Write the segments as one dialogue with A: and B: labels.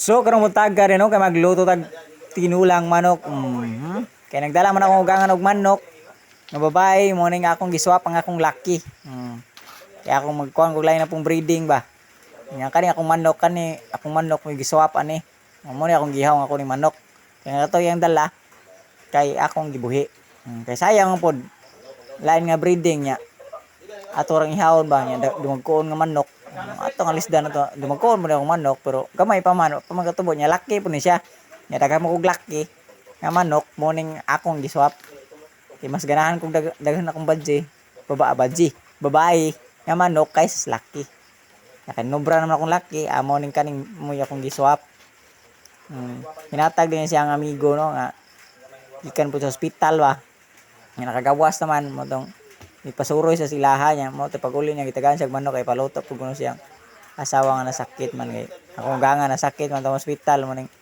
A: So karong buntag ka rin no kay magluto tag tinulang manok. Mhm. Kay nagdala man ako gangan og manok. Nga babae mo ning akong giswap ang akong laki. Mm. Kaya akong magkuhan kog lain na pong breeding ba. Nya kani akong manok kani akong manok may giswap ani. Mo ni akong gihaw ako ni manok. Kaya ato yang dala kay akong gibuhi. Mm. Kay sayang pod lain nga breeding nya. Ato rang ihawon ba nya dumagkuon nga manok. Mm, Ato nga lisdan ato dumagkuon mo na akong manok pero gamay pa man pa man katubo nya laki po ni siya. Nya daghan mo kog laki nga manok mo ning akong giswap. Kay mas ganahan kong dag daghan akong badji. Baba badji. Babae nga manok kaysa laki. Kay nobra naman akong laki, amo ning kaning mo akong giswap. Hmm. Hinatag din siya ang amigo no nga ikan po sa hospital ba. Nga nakagawas naman mo tong ipasuroy sa silaha niya. Mo te paguli niya gitagan siya manok kay paluto pug kuno siyang asawa nga nasakit man kay akong ganga nasakit man tong hospital mo ning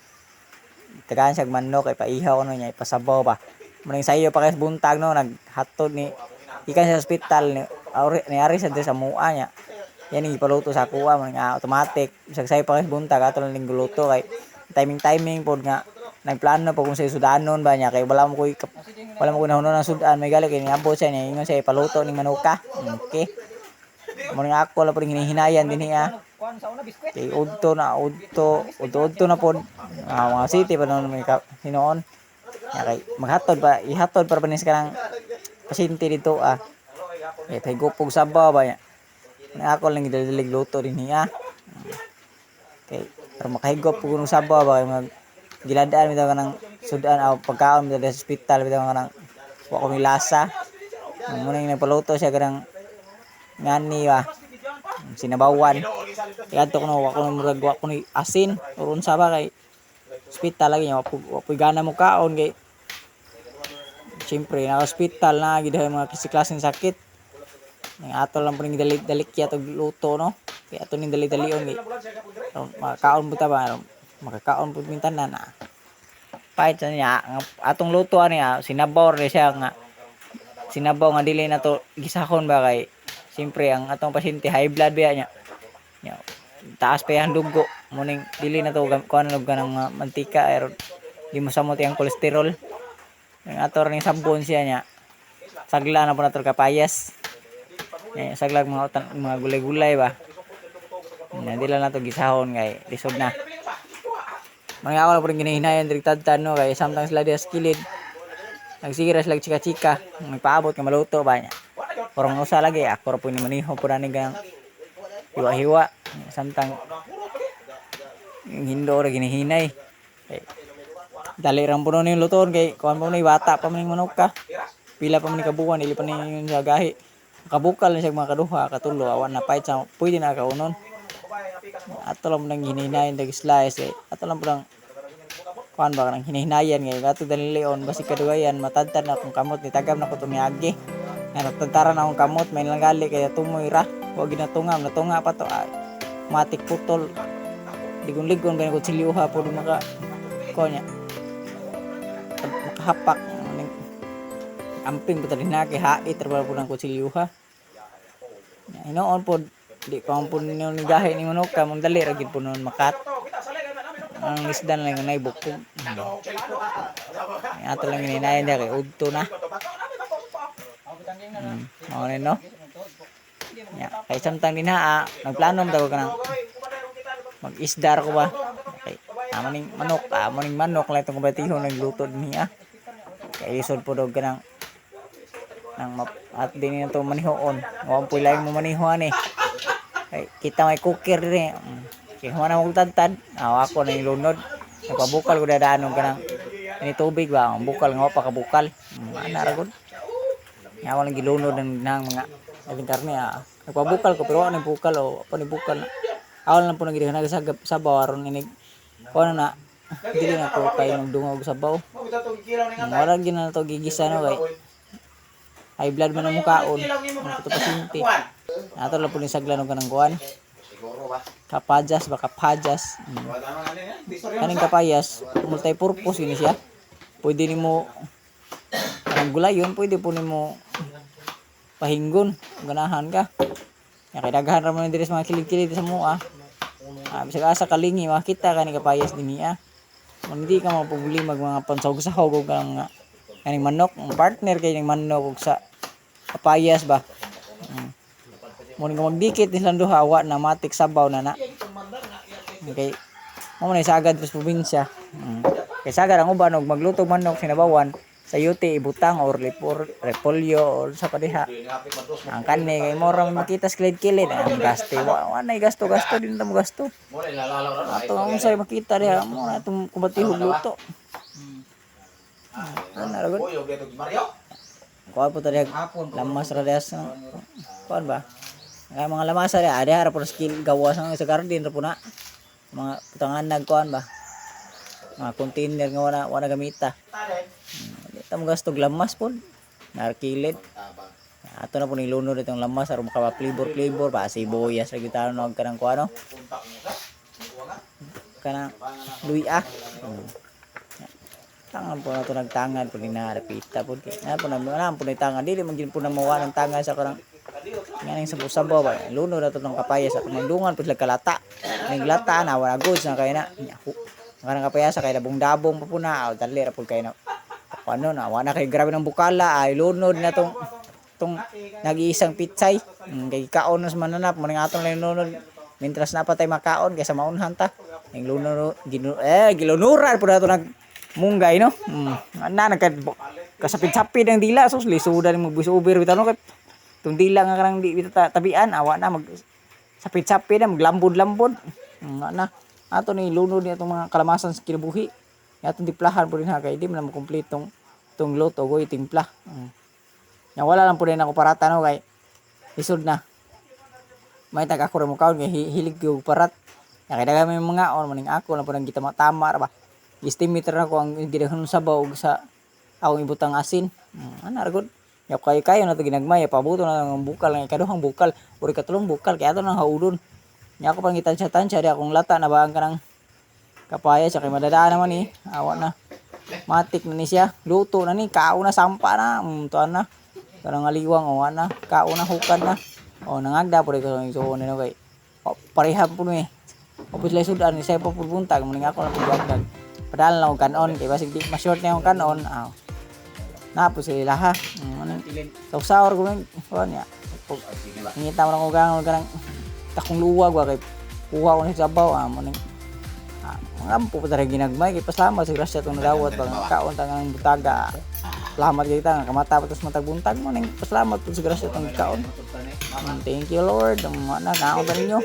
A: tagaan siya manok kay paihaw ano niya ipasabaw ba. Mo ning sayo pa kay sa buntag no naghatod ni ikan sa hospital ni ari ni ari sa sa mua niya. Yan yung ipaluto sa kuha mo ning ah, automatic. Bisag sayo pa kay sa buntag ato lang ning guluto kay timing timing pod nga nagplano pa kung sa sudanon ba niya kay wala mo koy wala mo ko nahuno ng sudan may gali kay niabot siya niya ingon siya ipaluto ning manuka. Okay. Mo ning ako la pod hinihinayan din niya. Kay udto na udto udto udto na pod ah, mga city pa noon may hinoon. Ya kay maghatod pa ihatod para panis ka ng pasyente dito ah. Eh tay gupog sabaw ba ya na ako lang gidalilig luto din niya. Kay para makahigop po kung sabaw ba kay mag giladaan bitaw ka ng sudan aw pagkaon bitaw sa hospital bitaw ka ng wa ko lasa muna yung nagpaluto siya kanang ngani ba sinabawan kaya to kuno wa ko na murag wa ko ni asin or unsa ba kay hospital lagi wa po gana mo kaon kay Siyempre, na hospital na, gid mga klase-klaseng sakit. Nang ato lang po ning dali dalik kaya tog luto no. Kaya ato ning dali-dalion kay aron makakaon mo ta ba makakaon po mintanan na. Pahit sa niya, atong luto niya, sinabaw rin siya nga sinabaw nga dili na to gisahon ba kay siyempre ang atong pasyente high blood ba niya. Nya, taas pa yung dugo mo ning dili na to kuan ganang mga mantika aron di mo samot ang kolesterol. Ang ato rin sabon siya niya. Sagla na po na to kapayas. Eh, saglag mga mga gulay-gulay ba. Dila na to gisahon kay lisod na. Mga ako na po rin ginahinayan direktad no kay sometimes sila dias kilid. Nagsigira sila chika-chika. May paabot nga maluto ba niya. Kurang usa lagi ako ra po ni maniho po ni gang hiwa-hiwa. Samtang hindo ra ginihinay. Kay dali ram nun yung luton kay kuan po ni bata pa man manok ka. Pila pa man ni kabuwan dili pa ni gahi. Kabukal na siya mga kaduha katulo awan na pahit sa pwede na kaunon. Ato lang nang hinihinayan dag slice eh. Ato lang po nang kuan ba nang hinihinayan kay gato dali leon basi kadugayan matadtad na akong kamot ni tagam na ko tumiagi. Nga nagtantara na akong kamot may lang gali kaya tumoy ra. Wa ginatungam natunga pa to ay matik putol. Ligon-ligon ba ko siliuha po maka ko niya. Makahapak amping pa kay hait trabaho po ng kutsilyuha. Hinoon po di pa po ninyo ni gahi ni manok ka mong dali ra gid po noon makat. Ang isdan lang na ibukog. Ato lang hininayan niya kay udto na. Hmm, mao ni no. Ya, kay samtang din ha, ah, nagplano mo ka ng mag-isdar ko ba? Okay. Amo manok, amo ning manok lang itong kumpetihon nagluto din niya. Kay isod po daw ka ng nang map at din na to manihoon. Wa po lang mo manihoan eh. Kay kita may cooker dire. Mm. Kay huwag na mo tantad. Aw ako na ilunod. Nagpabukal ko dadaanon ka ng ini tubig ba? Ang bukal nga pa kabukal. Mm, ana ra gud. Nga walang gilunod ng, ng mga naging karne ah. Nagpabukal ko pero wala bukal o pa ni bukal. Ako lang po nagiging nagasagap sa bawaron inig. Ko na dili na ko kayo nagdungog sa baw. Wala gina na to gigisa no kay high blood man ang mukhaon. Ang kuto pasyente. Ato lang po ni saglan og kanang kuan. Kapajas ba kapajas. Mm. Kaning kapayas, multi-purpose gini siya. Pwede nimo kanang gulayon, pwede po nimo pahinggon, ganahan ka. Ya kay daghan ra man diri sa mga kilig-kilig sa mua. Ah, bisag asa kalingi makita ka ni kapayas dinhi ah. Kung hindi ka mapubuli mag mga pansahog-sahog og ang kaning manok, ang partner kay ning manok sa kapayas ba. Mm. Mo nga magdikit ni duha wa na matik sabaw na na. Okay. Mo na sagad sa probinsya. Mm. Kay sagad ang uban og magluto manok sinabawan sa yuti ibutang or repor repolyo or sa padiha. Ang kani kay mo ra makita sa kilid-kilid ang gasto wa wa na gasto gasto din ta mo gasto. Ato ang sa makita diha mo na itong kumatihog luto. Ano na ragon? Kuha po tadi lamas ra diha sa kuan ba? Ay mga lamas ra ada ara po skill gawas ng sa garden ra po na. Mga putangan nagkuan ba? Mga container nga wala wala gamita. Di ta mo gasto og lamas po. Narkilid. Ato na po ning lunod itong lamas aron maka flavor flavor pa sibuyas ra gitaro no kanang kuano. Kanang luya. Hmm. Tangan po na ito nagtangan po ni narapita po. Ano po na alam po na tangan. Dili man gin po na mawa ng tangan sa karang nganing sa sabaw ba. Luno na to ng kapayas at mandungan po sila kalata. Ning lata na wala goods na kay na. Karang kapayas kay dabong dabong pa. Aw dali ra po kay na. Ano na wala kay grabe ng bukala ay lunod na tong tong nag-iisang pitsay. Mm, kay kaon nas mananap mo ning atong lunod. Mintras na pa tay makaon kaysa maunhan ta. Ning lunod ginu eh gilunuran po na to nag munggay no. Mm. Na nagka kasapid-sapid ang dila sus lisudan mo busuber bitaw no kay tung dila nga kanang di tabian awa na mag sapid-sapid na maglambod-lambod. Nga na ato ni lunod ni atong mga kalamasan sa kinabuhi. Atong tiplahan po rin ha kay di man na makumpletong tong luto go itimpla. Mm. Nga wala lang po rin ako parata no kay isod na. May tag ako rin mo kaon hilig og parat. Kaya kaya may mga on maning ako lang po nang kita tama ra ba. Estimator ako ang gidahon sa bawog sa akong ibutang asin. Mm, ana ra gud. Yak kayo na to ginagmay pabuto na ang bukal ang ikaduhang bukal uri katulong bukal kaya ato nang haudon. Nya ako pang itansya-tansya di akong lata na baang kanang kapaya sa kay madadaan naman ni. Awa na. Matik na ni siya. Luto na ni. Kao na sampa na. Um, tuan na. Karang aliwang. O na. Kao na. Hukan na. O nangagda po rin ko. So, ano kay. O, parehab po ni. Opus lay sudan. Ni saya po pupunta. Muning ako na pagwagdag. Padahal lang kanon. Kaya basig di ma-short na yung kanon. Aw. Napo sila ha. Um, ano. Sausawar ko rin. O niya. Ngita mo na ko gangon. Kanang takong luwag. Wa kay. Kuha ko sa sabaw. Ah, muning Ah, mga ampo pa talaga ginagmay kay pasalamat sa grasya tong nadawat pag kaon ta ng butaga salamat kay ta kamata pa tos matag buntag mo ning pasalamat pud sa grasya tong kaon Mm, thank you lord ang mga na kaon ta ninyo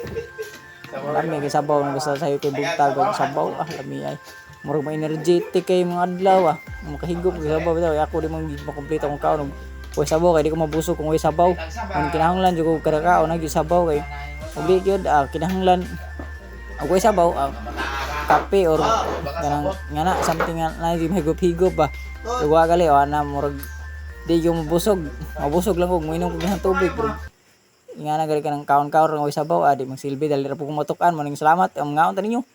A: lami kay sabaw na basta sayo kay buntag ug sabaw ah lami ay murag ma energetic kay mga adlaw ah. Makahigop kay sabaw daw. Ako di man makompleto akong kaon. Uy sabaw kay di ko mabusog kung uy sabaw. Ang kinahanglan jud ko kada kaon nagi sabaw kay. Ug di gyud ah, kinahanglan. Ug uy sabaw ah, kape or kanang nga na something na di mahigop-higop ba Luwa gali o na murag di yung mabusog. Mabusog lang kog minom kog tubig bro. Nga na gali ka ng kaon-kaon nga way sabaw adi magsilbi dali ra po kumutukan maning salamat ang ngaon ta ninyo